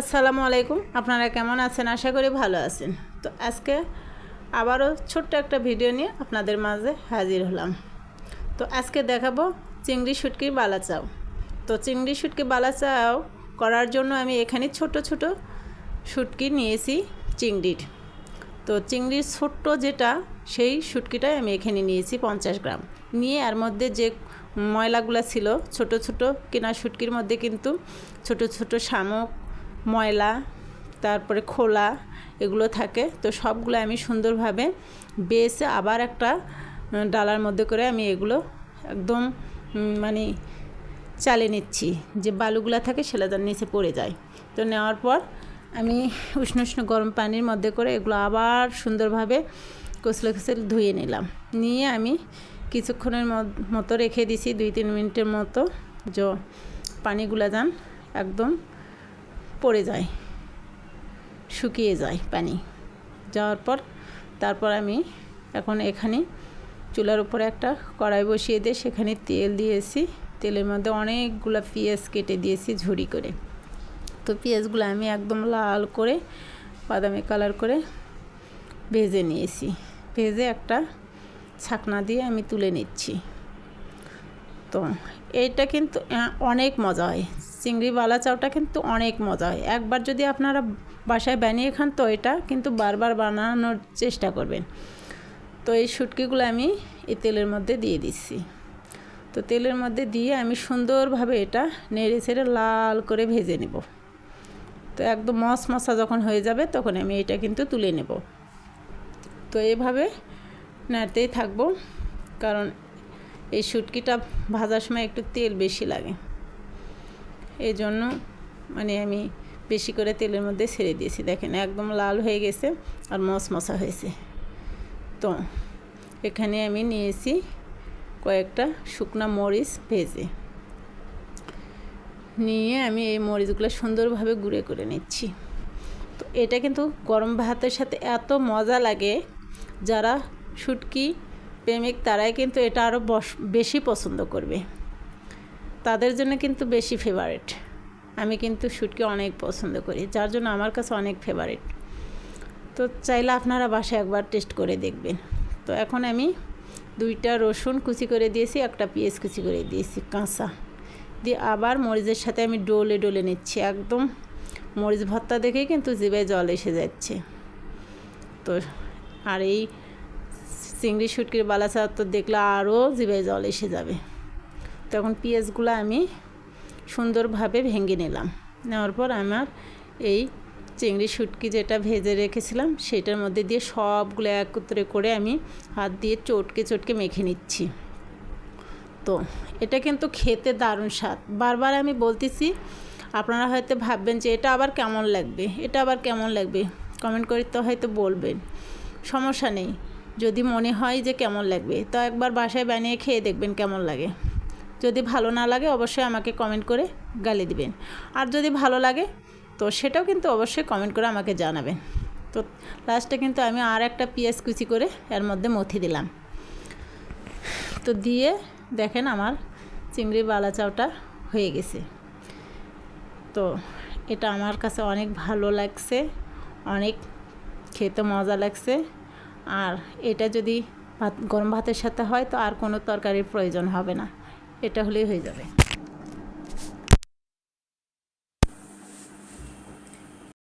আসসালামু আলাইকুম। আপনারা কেমন আছেন? আশা করি ভালো আছেন। তো আজকে আবারও ছোট্ট একটা ভিডিও নিয়ে আপনাদের মাঝে হাজির হলাম। তো আজকে দেখাবো চিংড়ি শুটকির বালা চাও তো চিংড়ি শুটকি বালা চাও করার জন্য আমি এখানে ছোট ছোট শুটকি নিয়েছি চিংড়ির। তো চিংড়ির ছোট্ট যেটা, সেই শুটকিটাই আমি এখানে নিয়েছি পঞ্চাশ গ্রাম। নিয়ে এর মধ্যে যে ময়লাগুলো ছিল, ছোট ছোট কেনা শুটকির মধ্যে কিন্তু ছোট ছোট শামুক ময়লা, তারপরে খোলা এগুলো থাকে। তো সবগুলো আমি সুন্দরভাবে বেছে আবার একটা ডালার মধ্যে করে আমি এগুলো একদম মানে চালে নিচ্ছি। যে বালুগুলো থাকে সেটা তার নিচে পড়ে যায়। তো নেওয়ার পর আমি উষ্ণ উষ্ণ গরম পানির মধ্যে করে এগুলো আবার সুন্দরভাবে কচলে কচলে ধুয়ে নিলাম। নিয়ে আমি কিছুক্ষণের মতো রেখে দিছি, দুই তিন মিনিটের মতো, যে পানিগুলো যান একদম পড়ে যায়, শুকিয়ে যায় পানি। যাওয়ার পর তারপর আমি এখন এখানে চুলার উপরে একটা কড়াই বসিয়ে দিয়ে সেখানে তেল দিয়েছি। তেলের মধ্যে অনেকগুলো পেঁয়াজ কেটে দিয়েছি ঝুড়ি করে। তো পেঁয়াজগুলো আমি একদম লাল করে, বাদামি কালার করে ভেজে নিয়েছি। ভেজে একটা ছাকনা দিয়ে আমি তুলে নিচ্ছি। তো এইটা কিন্তু অনেক মজা হয়। চিংড়ি বালা চাউটা কিন্তু অনেক মজা হয়। একবার যদি আপনারা বাসায় বানিয়ে খান তো এটা কিন্তু বারবার বানানোর চেষ্টা করবেন। তো এই শুটকিগুলো আমি এই তেলের মধ্যে দিয়ে দিচ্ছি। তো তেলের মধ্যে দিয়ে আমি সুন্দরভাবে এটা নেড়ে ছেড়ে লাল করে ভেজে নেব। তো একদম মস মশা যখন হয়ে যাবে তখন আমি এটা কিন্তু তুলে নেব। তো এভাবে নাড়তেই থাকব, কারণ এই শুটকিটা ভাজার সময় একটু তেল বেশি লাগে। এই জন্য মানে আমি বেশি করে তেলের মধ্যে ছেড়ে দিয়েছি। দেখেন একদম লাল হয়ে গেছে আর মশমশা হয়েছে। তো এখানে আমি নিয়েছি কয়েকটা শুকনা মরিচ ভেজে। নিয়ে আমি এই মরিচগুলো সুন্দরভাবে গুঁড়ে করে নিচ্ছি। তো এটা কিন্তু গরম ভাতের সাথে এত মজা লাগে। যারা শুটকি প্রেমিক তারাই কিন্তু এটা আরও বেশি পছন্দ করবে। তাদের জন্য কিন্তু বেশি ফেভারিট আমি কিন্তু শুটকি অনেক পছন্দ করি, যার জন্য আমার কাছে অনেক ফেভারিট তো চাইলে আপনারা বাসায় একবার টেস্ট করে দেখবেন। তো এখন আমি দুইটা রসুন কুচি করে দিয়েছি, একটা পেঁয়াজ কুচি করে দিয়েছি, কাঁচা। দিয়ে আবার মরিচের সাথে আমি ডলে ডলে নিচ্ছি, একদম মরিচ ভর্তা দেখেই কিন্তু জিভে জল এসে যাচ্ছে। তো আর এই চিংড়ি শুটকির বালাচা তো দেখলে আরও জিভে জল এসে যাবে। তখন পেঁয়াজগুলো আমি সুন্দরভাবে ভেঙে নিলাম। নেওয়ার পর আমার এই চিংড়ি শুটকি যেটা ভেজে রেখেছিলাম, সেটার মধ্যে দিয়ে সবগুলো একত্রে করে আমি হাত দিয়ে চটকে চটকে মেখে নিচ্ছি। তো এটা কিন্তু খেতে দারুণ স্বাদ। বারবার আমি বলতেছি, আপনারা হয়তো ভাববেন যে এটা আবার কেমন লাগবে? এটা আবার কেমন লাগবে? কমেন্ট করে তো হয়তো বলবেন। সমস্যা নেই। যদি মনে হয় যে কেমন লাগবে, তো একবার বাসায় বানিয়ে খেয়ে দেখবেন কেমন লাগে। যদি ভালো না লাগে অবশ্যই আমাকে কমেন্ট করে গালি দিবেন। আর যদি ভালো লাগে, তো সেটাও কিন্তু অবশ্যই কমেন্ট করে আমাকে জানাবেন। তো লাস্টে কিন্তু আমি আর একটা পেঁয়াজ কুচি করে এর মধ্যে মথি দিলাম। তো দিয়ে দেখেন আমার চিংড়ি বালা চাউটা হয়ে গেছে। তো এটা আমার কাছে অনেক ভালো লাগছে, অনেক খেতে মজা লাগছে। আর এটা যদি ভাত গরম ভাতের সাথে হয় তো আর কোনো তরকারির প্রয়োজন হবে না। এটা হলেই হয়ে যাবে।